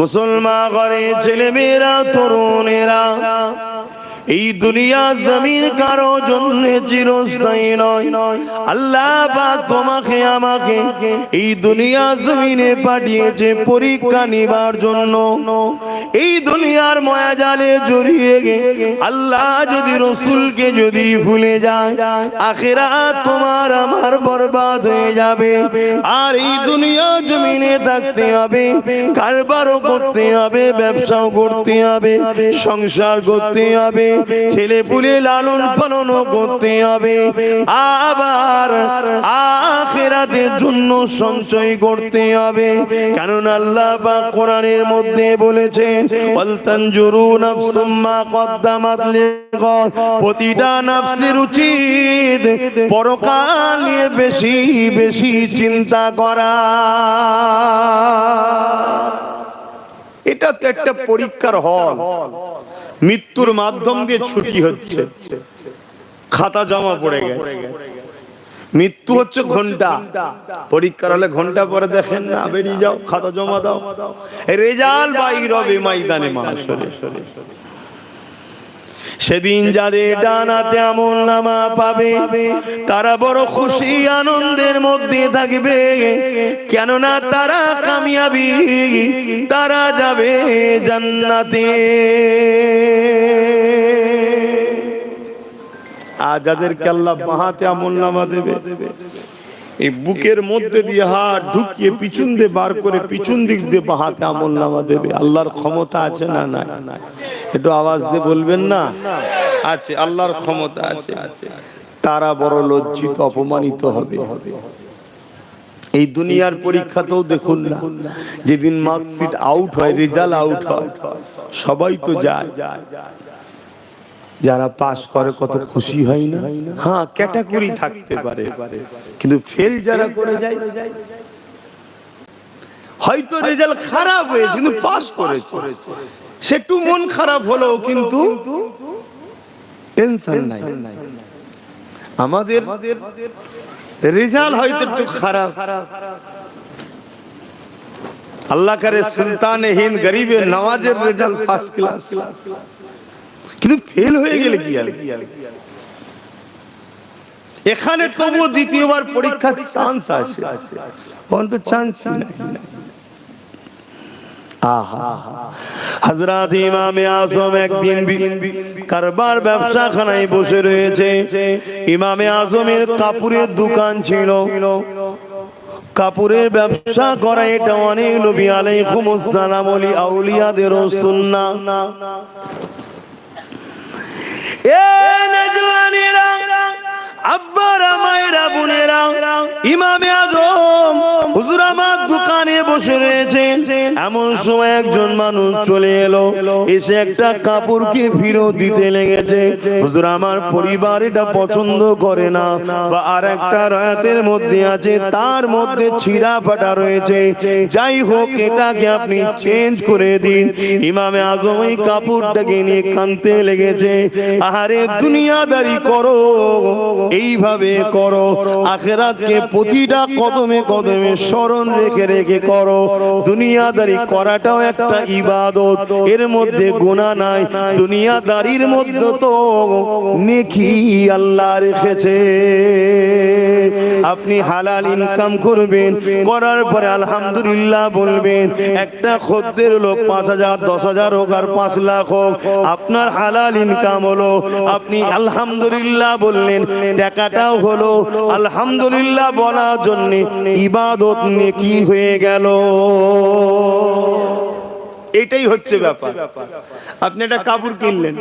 মুসলমান ঘরে ছেলে মেয়েরা তরুণেরা এই দুনিয়া জমিন কারও জন্য চিরস্থায়ী নয়। আল্লাহ পাক তোমাকে, আমাকে এই দুনিয়া জমিনে পাঠিয়েছে পরীক্ষা নিবার জন্য। এই দুনিয়ার মায়া জালে জড়িয়ে গে, আল্লাহ যদি রসুলকে যদি ভুলে যায় আখেরা তোমার আমার বরবাদ হয়ে যাবে। আর এই দুনিয়া জমিনে থাকতে হবে, কারবারও করতে হবে, ব্যবসাও করতে হবে, সংসার করতে হবে ছেলে পুলে লালন পালনও করতে হবে। আবার আখেরাতের জন্য সঞ্চয় করতে হবে। কারণ আল্লাহ পাক কোরআনের মধ্যে বলেছেন ওয়াল তানজুরু নাফসুম কদ্দামাত লিগাদ প্রতিটা নাফসের উচিত পরকাল নিয়ে বেশি বেশি চিন্তা করা। এটা তো একটা পরীক্ষার হল। মৃত্যুর মাধ্যম দিয়ে ছুটি হচ্ছে। খাতা জমা পড়ে গেছে। মৃত্যু হচ্ছে ঘণ্টা। পরীক্ষার হলে ঘণ্টা পরে দেখেন না, বেরিয়ে যাও, খাতা জমা দাও। রেজাল্ট বাইর হবে ময়দানে মাসরে সেদিন যাদের ডানাতে আমল নামা পাবে, তারা বড় খুশি, আনন্দের মধ্যে থাকবে। কেননা তারা কামিয়াবি, তারা যাবে জান্নাতে। আর যাদেরকে আল্লাহ বাহাতে আমল নামা দেবে এই বুকের মধ্যে দিয়ে হাত ঢুকিয়ে পিছন দিয়ে বার করে পিছন দিক দিয়ে বাহাতে আমল নামা দেবে। আল্লাহর ক্ষমতা আছে না না একটু আওয়াজ দিয়ে বলবেন না? আছে, আল্লাহর ক্ষমতা আছে। তারা বড় লজ্জিত, অপমানিত হবে। এই দুনিয়ার পরীক্ষাতেও দেখুন না, যেদিন মার্কশিট আউট হয়, রেজাল্ট আউট হয়, সবাই তো যায়। যারা পাস করে কত খুশি হয় না? হ্যাঁ ক্যাটাগরি থাকতে পারে। কিন্তু ফেল যারা করে যায়, হয়তো রেজাল্ট খারাপ হয়েছে, কিন্তু পাস করেছে। সে একটু মন খারাপ হলো কিন্তু টেনশন নাই। আমাদের রেজাল্ট হয়তো একটু খারাপ। আল্লাহ করে সুলতান হিন্দ গরিবের নওয়াজের রেজাল্ট ফার্স্ট ক্লাস কিন্তু ফেল হয়ে গেলে কি আর? এখানে তবুও দ্বিতীয়বার পরীক্ষার চান্স আছে। অন্ত ইমামে আজম একদিন কারবার ব্যবসাখানায় বসে রয়েছে। আজমের কাপুরের দোকান ছিল। ব্যবসা করা এটা অনেক নবী আলাইকুমুস সালাম ওলি আউলিয়াদের সুন্নাহ। এ বোনেরা, ইমামে আজম হুজুর আমার দোকানে বসে রয়েছেন। এমন সময় একজন মানুষ চলে এলো, এসে একটা কাপড়কে ফিরত দিতে লেগেছে। হুজুর আমার পরিবার এটা পছন্দ করে না, বা আর একটা রয়াতের মধ্যে আছে, তার মধ্যে ছিঁড়া ফাটা রয়েছে। যাই হোক, এটাকে আপনি চেঞ্জ করে দিন। ইমামে আজম এই কাপড়টাকে নিয়ে কানতে লেগেছে। আহারে, দুনিয়াদারি করো, এইভাবে করো। আখেরাতকে প্রতিটা কদমে কদমে স্মরণ রেখে রেখে করো। দুনিয়াদারি করাটাও একটা ইবাদত। এর মধ্যে গুণা নাই। দুনিয়াদারির মধ্যে তো নেকি আল্লাহ রেখেছে। আপনি হালাল ইনকাম করবেন। করার পরে আলহামদুলিল্লাহ বলবেন একটা খদ্দের লোক পাঁচ হাজার দশ হাজার হোক আর পাঁচ লাখ হোক আপনার হালাল ইনকাম হলো আপনি আলহামদুলিল্লাহ বললেন টাকাটাও হলো আলহামদুলিল্লাহ বলার জন্য ইবাদত নেকি হয়ে গেল। এটাই হচ্ছে ব্যাপার। আপনি একটা কাপড় কিনলেন।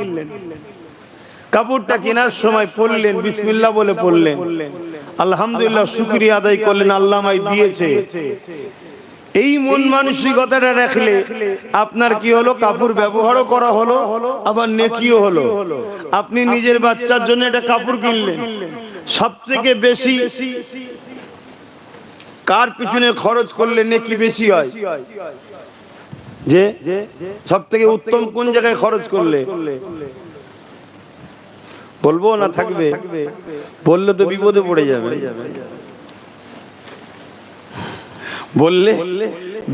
কাপড়টা কেনার সময় পড়লেন বিসমিল্লাহ বলে পড়লেন আলহামদুলিল্লাহ শুক্রিয়া আদায় করলেন আল্লাহ দিয়েছে। এই মন মানসিকতাটা রাখলে আপনার কি হলো? কাপড় ব্যবহারও করা হলো, আবার নেকিও হলো। আপনি নিজের বাচ্চার জন্য একটা কাপড় কিনলেন। সব থেকে বেশি কার পিছনে খরচ করলে নেকি বেশি হয়? যে সব থেকে উত্তম কোন জায়গায় খরচ করলে? বলব না থাকবে? বললে তো বিপদে পড়ে যাবে। বললে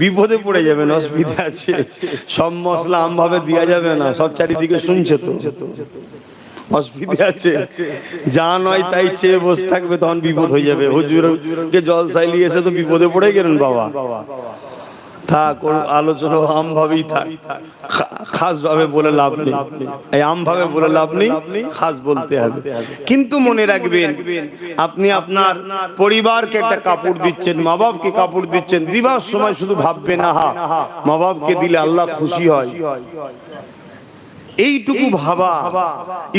বিপদে পড়ে যাবেন অসুবিধা আছে। সব মশলা আমভাবে দেওয়া যাবে না, সব চারিদিকে শুনছে তো। অসুবিধা আছে। যা নয় তাই চেয়ে বসে থাকবে তখন বিপদ হয়ে যাবে। হুজুরকে জল চাইলিয়ে এসে তো বিপদে পড়ে গেলেন বাবা। থাক আলোচনা আম ভাবেই থাক। খাস ভাবে বলে লাভ নেই। এই আম ভাবে বলে লাভ নেই খাস বলতে হবে। কিন্তু মনে রাখবেন আপনি আপনার পরিবারকে একটা কাপড় দিচ্ছেন মা বাপকে কাপড় দিচ্ছেন দিবার সময় শুধু ভাববেন আহা মা বাপকে দিলে আল্লাহ খুশি হয়। এইটুকু ভাবা।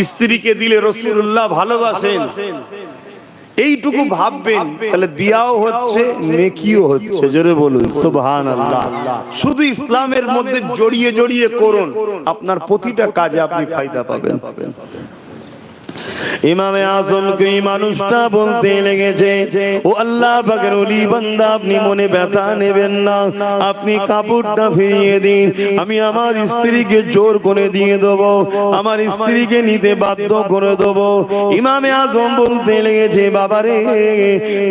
স্ত্রীকে দিলে রসুল্লাহ ভালোবাসেন। এইটুকু ভাববেন তাহলে দিয়াও হচ্ছে নেকিও হচ্ছে। জোরে বলুন সুবহান আল্লাহ শুধু ইসলামের মধ্যে জড়িয়ে জড়িয়ে করুন। আপনার প্রতিটা কাজে আপনি ফায়দা পাবেন। ইমামে আজম কি মানুষটা বলতে লেগেছে? ও আল্লাহ পাকের ওলি বান্দা আপনি মনে ব্যথা নেবেন না। আপনি কাপড়টা ফিরিয়ে দিন। আমি আমার স্ত্রীকে জোর করে দিয়ে দেব। আমার স্ত্রীকে নিতে বাধ্য করে দেব। ইমামে আজম বলতে লেগেছে বাবা রে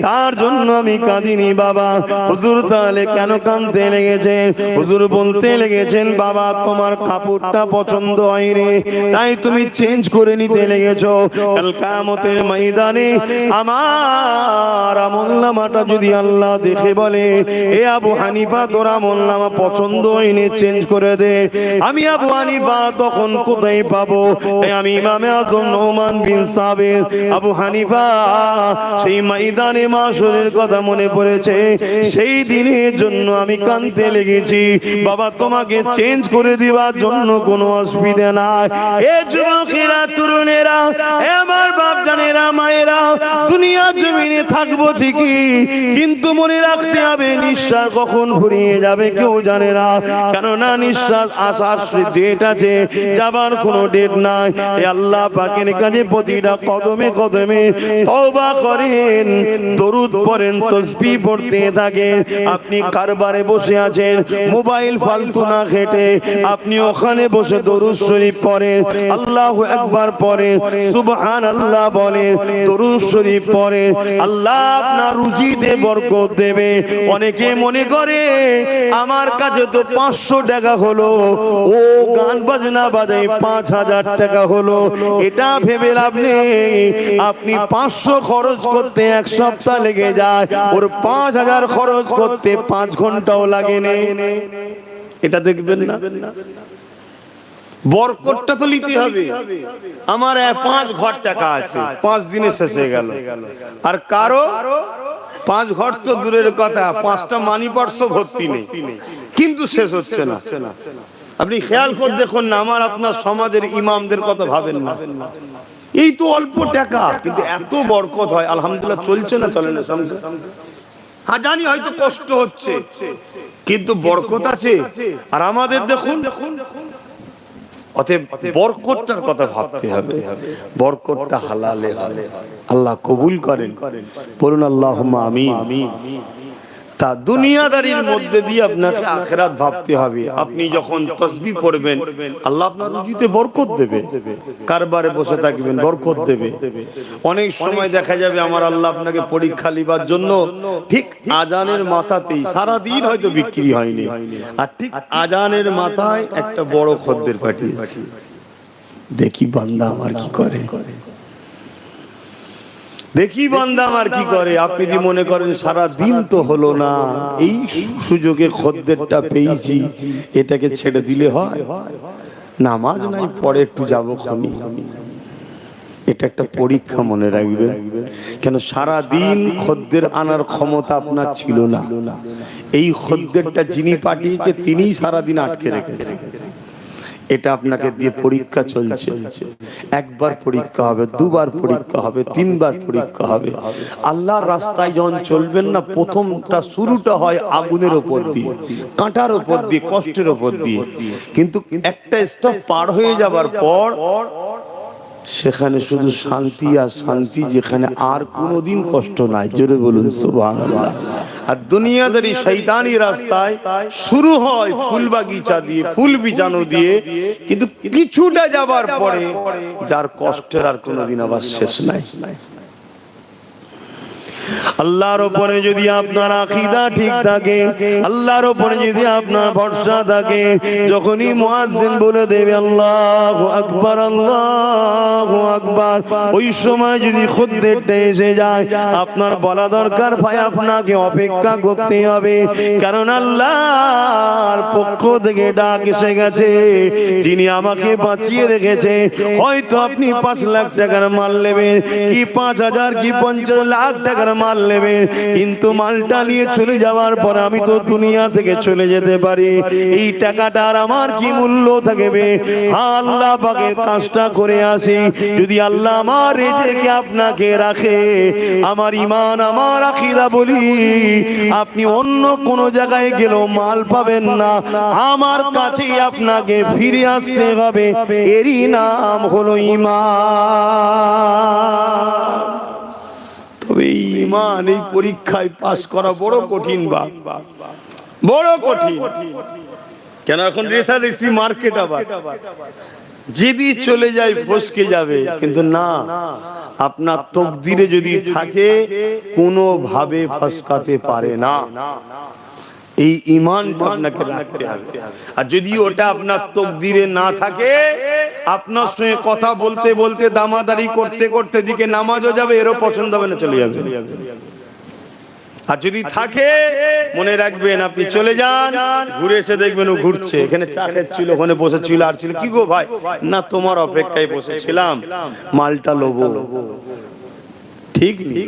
তার জন্য আমি কাঁদিনি বাবা। হুজুর তাহলে কেন কাঁদতে লেগেছে? হুজুর বলতে লেগেছেন বাবা তোমার কাপড়টা পছন্দ হয়নি। তাই তুমি চেঞ্জ করে নিতে লেগেছো কামতের ময়দানে আমার আমল নামাটা যদি আল্লাহ দেখে বলে, এ আবু হানিফা, তোর আমল নামা পছন্দ চেঞ্জ করে দে। আমি আবু হানিফা তখন কোথায় পাবো? আমি ইমামে আজম বিন আবু হানিফা সেই কথা মনে পড়েছে। সেই দিনের জন্য আমি কানতে লেগেছি। বাবা, তোমাকে চেঞ্জ করে দেওয়ার জন্য কোনো অসুবিধা নাই। এ যুবকেরা, তরুণেরা আমার বাপ জানেরা, মায়েরা, দুনিয়ার জমিনে থাকব ঠিকই, কিন্তু মনে রাখতে হবে নিঃশ্বাস কখন ফুরিয়ে যাবে কেউ জানে না কেননা নিঃশ্বাস আসার ডেট আছে, যাবার কোনো ডেট নাই। আল্লাহ পাকের কাছে প্রতিটা কদমে কদমে তওবা করেন, দরুদ পড়েন, তসবি পড়তে থাকেন। আপনি কারবারে বসে আছেন, মোবাইল ফালতু না খেটে আপনি ওখানে বসে দরুদ শরীফ পড়েন, আল্লাহ একবার পড়ে সুবহান আল্লাহ বলে, দরুদ শরীফ পড়ে, আল্লাহ আপনার রুজিতে বরকত দেবে। অনেকে মনে করে, আমার কাছে তো পাঁচশো টাকা হলো, ও গান বাজনা বাজাই পাঁচ হাজার টাকা হলো। এটা ভেবে লাভ নেই। আপনি পাঁচশো খরচ করতে এক সপ্তাহ লেগে যায়, ওর পাঁচ হাজার খরচ করতে পাঁচ ঘন্টাও লাগে নেই। এটা দেখবেন না? বরকতটা তো নিতে হবে। আমার পাঁচ ঘর টাকা আছে। পাঁচ দিনে শেষ হয়ে গেল। আর কারও? পাঁচ ঘর তো দূরের কথা। পাঁচটা মানি পার্স ভর্তি নেই। কিন্তু শেষ হচ্ছে না। আপনি খেয়াল করে দেখুন না আমার আপনার সমাজের ইমামদের কথা ভাবেন না। এই তো অল্প টাকা। কিন্তু এত বরকত হয়। আলহামদুলিল্লাহ চলছে না চলে না সংসার? হ্যাঁ জানি হয়তো কষ্ট হচ্ছে। কিন্তু বরকত আছে। আর আমাদের দেখুন। দেখুন। অতএব বরকতটার কথা ভাবতে হবে। বরকতটা হালালে আল্লাহ কবুল করেন। বলুন আল্লাহ আমিন। তা দুনিয়াদারির মধ্যে দিয়ে আপনাকে আখেরাত ভাবতে হবে। আপনি যখন তসবি পড়বেন আল্লাহ আপনার রুজিতে বরকত দেবে। কারবারে বসে থাকবেন বরকত দেবে। অনেক সময় দেখা যাবে আমার আল্লাহ আপনাকে পরীক্ষা লিবার জন্য ঠিক আজানের মাথাতেই সারা দিন হয়তো বিক্রি হয়নি। আর ঠিক আজানের মাথায় একটা বড় খদ্দের পাঠিয়েছি। দেখি বান্দা আমার কি করে? দেখি বান্দা আমার কি করে। আপনি যদি মনে করেন সারা দিন তো হলো না, এই সুযোগে খদ্দেরটা পেয়েছি, এটাকে ছেড়ে দিলে হয়। নামাজ নাই, পরে একটু যাব খনি। এটা একটা পরীক্ষা মনে রাখবে কেন সারা দিন খদ্দের আনার ক্ষমতা আপনার ছিল না। এই খদ্দেরটা যিনি পাঠিয়েছে, তিনিই সারা দিন আটকে রেখেছে। এটা আপনাকে দিয়ে পরীক্ষা চলছে। একবার পরীক্ষা হবে, দুবার পরীক্ষা হবে, তিনবার পরীক্ষা হবে। আল্লাহর রাস্তায় যখন চলবেন না, প্রথমটা শুরুটা হয় আগুনের ওপর দিয়ে, কাঁটার ওপর দিয়ে, কষ্টের ওপর দিয়ে। কিন্তু একটা স্টপ পার হয়ে যাবার পর সেখানে শুধু শান্তি আর শান্তি যেখানে আর কোনোদিন কষ্ট নাই। জোরে বলুন আর দুনিয়াদারি শৈতানি রাস্তায় শুরু হয় ফুল বাগিচা দিয়ে, ফুল বিছানো দিয়ে। কিন্তু কিছুটা যাবার পরে যার কষ্টের আর কোনোদিন আবার শেষ নাই। আল্লাহর উপরে যদি আপনার আকিদা ঠিক থাকে, আল্লাহর উপরে যদি আপনার ভরসা থাকে, যখনই মুয়াজ্জিন বলে দেবে, আল্লাহু আকবার আল্লাহু আকবার, ওই সময় যদি খুদ্দেরটা এসে যায়, আপনার বলা দরকার ভাই, আপনাকে অপেক্ষা করতে হবে। কারণ আল্লাহর পক্ষ থেকে ডাক এসে গেছে, যিনি আমাকে বাঁচিয়ে রেখেছে। হয়তো আপনি পাঁচ লাখ টাকার মাল নেবেন, কি পাঁচ হাজার, কি পঞ্চাশ লাখ টাকার মাল নেবেন কিন্তু মালটা নিয়ে চলে যাওয়ার পর আমি তো দুনিয়া থেকে চলে যেতে পারি। এই টাকাটার আমার কি মূল্য থাকবে? আল্লাহ পাকে কাজটা করে আসি। যদি আল্লাহ আমার রেজেকে আপনাকে রাখে, আমার ইমান আমার আখিরা বলি, আপনি অন্য কোন জায়গায় গেলেও মাল পাবেন না। আমার কাছেই আপনাকে ফিরে আসতে হবে। এরই নাম হলো ইমান তবে এই ইমান, এই পরীক্ষায় পাস করা বড় কঠিন বা। বড় কঠিন। কেন এখন রেসারেসি মার্কেট আবার। যদি চলে যায়, ফসকে যাবে। কিন্তু না, আপনার তকদিরে যদি থাকে, কোনোভাবে ফসকাতে পারে না। এই ইমানটা আপনাকে রাখতে হবে। আর যদি ওটা আপনার তকদিরে না থাকে, আপনার সঙ্গে কথা বলতে বলতে, দামাদারি করতে করতে দিকে নামাজও যাবে, এরও পছন্দ হবে না, চলে যাবে। আর যদি থাকে, মনে রাখবেন আপনি চলে যান, ঘুরে এসে দেখবেন ও ঘুরছে। এখানে চা খাচ্ছিল, ওখানে বসেছিল, আর ছিল। কি গো ভাই? না, তোমার অপেক্ষায় বসেছিলাম। মালটা লোবো। ঠিক নেই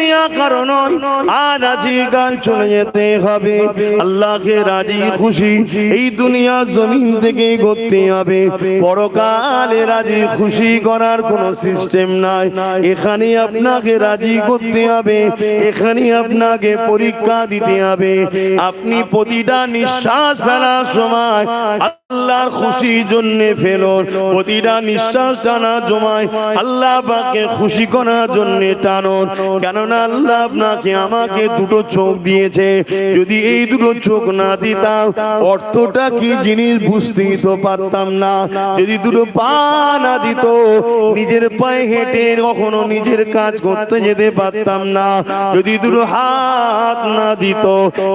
দুনিয়া কারণ আজ আছি কাল চলে যেতে হবে। আল্লাহকে রাজি, খুশি এই দুনিয়া জমিন থেকে করতে হবে। পরকালে রাজি, খুশি করার কোনো সিস্টেম নাই। এখানে আপনাকে রাজি করতে হবে। এখানে আপনাকে পরীক্ষা দিতে হবে। আপনি প্রতিটা নিঃশ্বাস ফেলার সময় আল্লাহর খুশির জন্য ফেলুন প্রতিটা নিঃশ্বাস টানা জমায় আল্লাহ পাকে খুশি করার জন্য টানুন কেননা আল্লাহ আপনাকে আমাকে দুটো চোখ দিয়েছে। যদি এই দুটো চোখ না দিতাম, অর্থটা কি জিনিস বুঝতেই তো পারতাম না। যদি দুটো পা না দিত, নিজের পায়ে হেঁটে কখনো নিজের কাজ করতে যেতে পারতাম না। যদি দুটো হাত না দিত,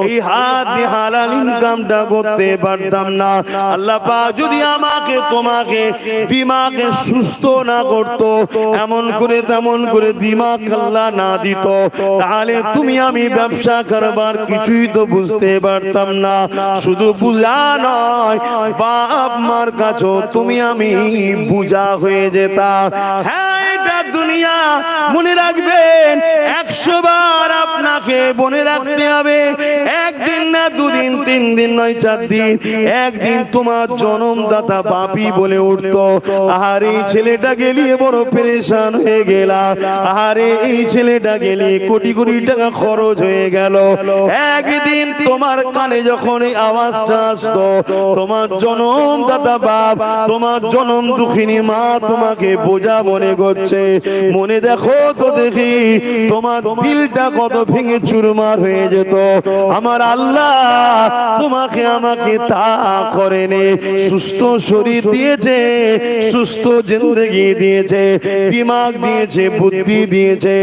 এই হাত দিয়ে হালাল ইনকামটা করতে পারতাম না। আল্লাহ পাক যদি আমাকে, তোমাকে দিমাকে সুস্থ না করত, এমন করে তেমন করে দিমাগ আল্লাহ না দিত, তাহলে তুমি আমি ব্যবসা করবার কিছুই তো বুঝতে পারতাম না। শুধু বুঝা নয়, বাপ মার কাছেও তুমি আমি বুঝা হয়ে যেতাম। হ্যাঁ এটা দুনিয়া মনে রাখবেন একশো আপনাকে মনে রাখতে হবে। একদিন না দুদিন তিন দিন নয় চার দিন একদিন তোমার জনমদাতা বাপি বলে উঠতো আর এই ছেলেটা গেলিয়ে বড় পেরেশান হয়ে গেলা। আরে এই ছেলেটা গেলে কোটি কোটি টাকা খরচ হয়ে গেল। একদিন তোমার কানে যখন এই আওয়াজটা আসতো, তোমার জনমদাতা বাপ, তোমার জনম দুঃখিনী মা তোমাকে বোঝা মনে করছে। মনে দেখো তো দেখি, তোমার দিলটা কত ভেঙে চুরমার হয়ে যেত। আমার আল্লাহ তোমাকে আমাকে তা করেনি। সুস্থ শরীর দিয়েছে সুস্থ জিন্দগি দিয়েছে দিমাগ দিয়েছে বুদ্ধি দিয়েছে।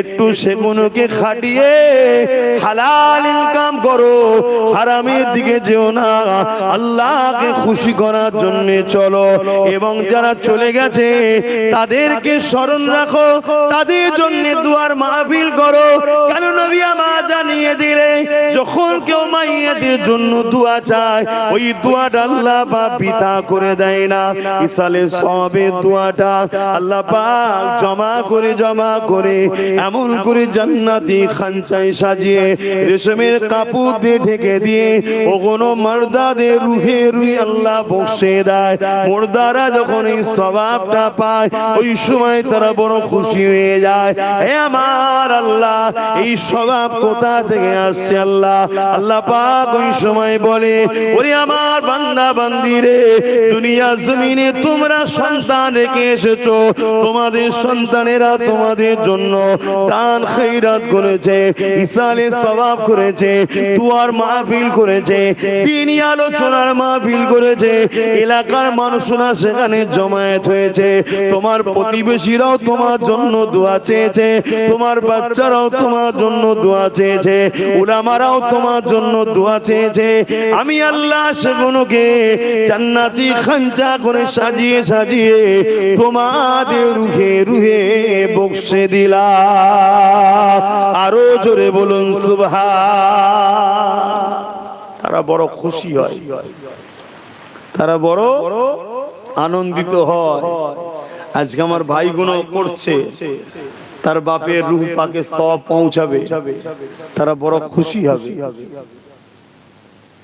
একটু সেগুলোকে খাটিয়ে হালাল ইনকাম করো। হারামের দিকে যেও না। আল্লাহকে খুশি করার জন্য চলো। এবং যারা চলে গেছে তাদেরকে স্মরণ রাখো। তাদের জন্য দুয়ার মাহফিল করো। কেন নবী আমার জানিয়ে দিলে? যখন কেউ মাইয়াদের জন্য দোয়া চায় ওই দোয়াটা আল্লাহ বা পিতা করে দেয় না। ইসালে সবে দোয়াটা আল্লাহ পাক জমা করে জমা করে এমন করে জান্নাতি খানচাই সাজিয়ে রেশমের কাপড় দিয়ে ঢেকে দিয়ে ওগুলো মার্দাদের রুহে রুই আল্লাহ বসে দেয়। মোর্দারা যখন এই স্বভাবটা পায়, ওই সময় তারা বড় খুশি হয়ে যায়। হে আমার আল্লাহ, এই স্বভাব কোথা থেকে আসছে আল্লাহ? আল্লাহ পাক ওই সময় বলে, ওরে আমার বান্দা বান্দিরে দুনিয়া জমিনে তোমরা সন্তান রেখে এসেছ। তোমাদের সন্তানেরা তোমাদের জন্য দান খৈরাত করেছে ইসালে সবাব করেছে। দুয়ার মাহফিল করেছে, তিনি আলোচনার মাহফিল করেছে, এলাকার মানুষরা সেখানে জমায়েত হয়েছে। তোমার প্রতিবেশীরাও তোমার জন্য দোয়া চেয়েছে, তোমার বাচ্চারাও তোমার জন্য দোয়া চেয়েছে, উলামারাও তোমার জন্য দোয়া চেয়েছে। আমি আল্লাহ সেগুলোকে জান্নাতি খাঞ্চা করে সাজিয়ে সাজিয়ে তোমাদের রুহে রুহে বক্সে দিলাম। আরও জোরে বলুন সুবহা তারা বড় খুশি হয়। তারা বড় আনন্দিত হয়। আজকে আমার ভাইগুলো করছে। তার বাপের রুহ পাকে সব পৌঁছাবে। তারা বড় খুশি হবে।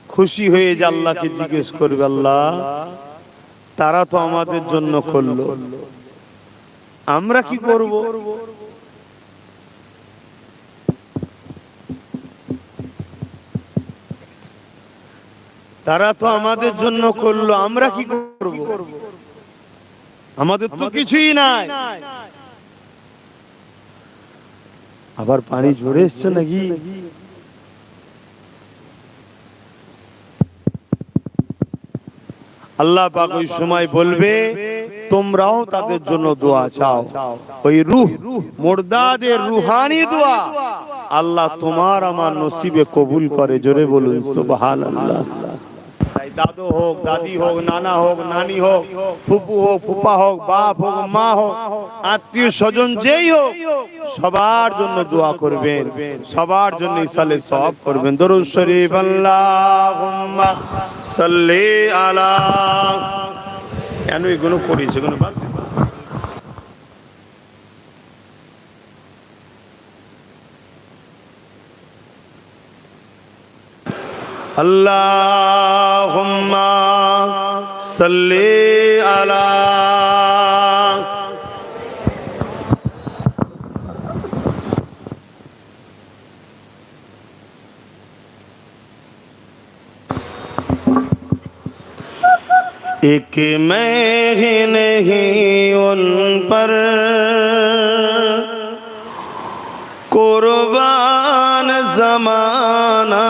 খুশি হয়ে যে আল্লাহকে জিজ্ঞেস করবে, আল্লাহ, তারা তো আমাদের জন্য করল। আমরা কি করব? তারা তো আমাদের জন্য করল আমরা কি করব? আমাদের তো কিছুই নাই। আবার পানি ঝরে এসছে নাকি? আল্লাহ পাক ওই সময় বলবে তোমরাও তাদের জন্য দোয়া চাও। ওই রুহ মুর্দাদের রুহানি দোয়া। আল্লাহ তোমার আমার নসিবে কবুল করে জোরে বলুন সুবহানাল্লাহ। তাই দাদু হোক, দাদি হোক, নানা হোক, নানি হোক, ফুপু হোক, ফুপা হোক, বাপ হোক, মা হোক, আত্মীয় স্বজন যেই হোক, সবার জন্য দোয়া করবেন, সবার জন্য ইসালে সব করবেন। দরুদ শরীফ, আল্লাহুম্মা সাল্লি আলা কেন এগুলো করি সেগুলো বাদ اللهم صل على ایک میں ہی نہیں ان پر قربان زمانہ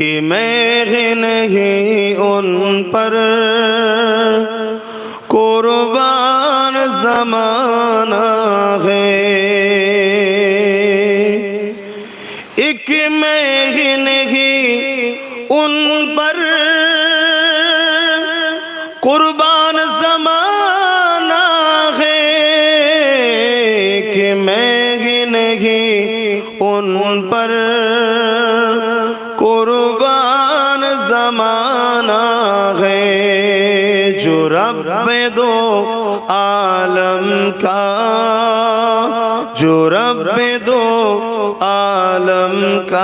है एक मैं ही नहीं उन पर कुर्बान जमाना আলম কা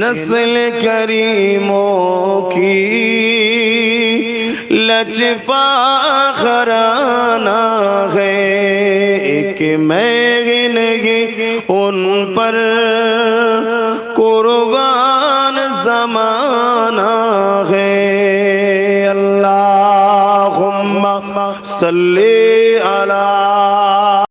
نسل کریموں کی لچپا خرانہ ہے کہ میں گنگی ان پر قربان زمانہ ہے اللہم صلی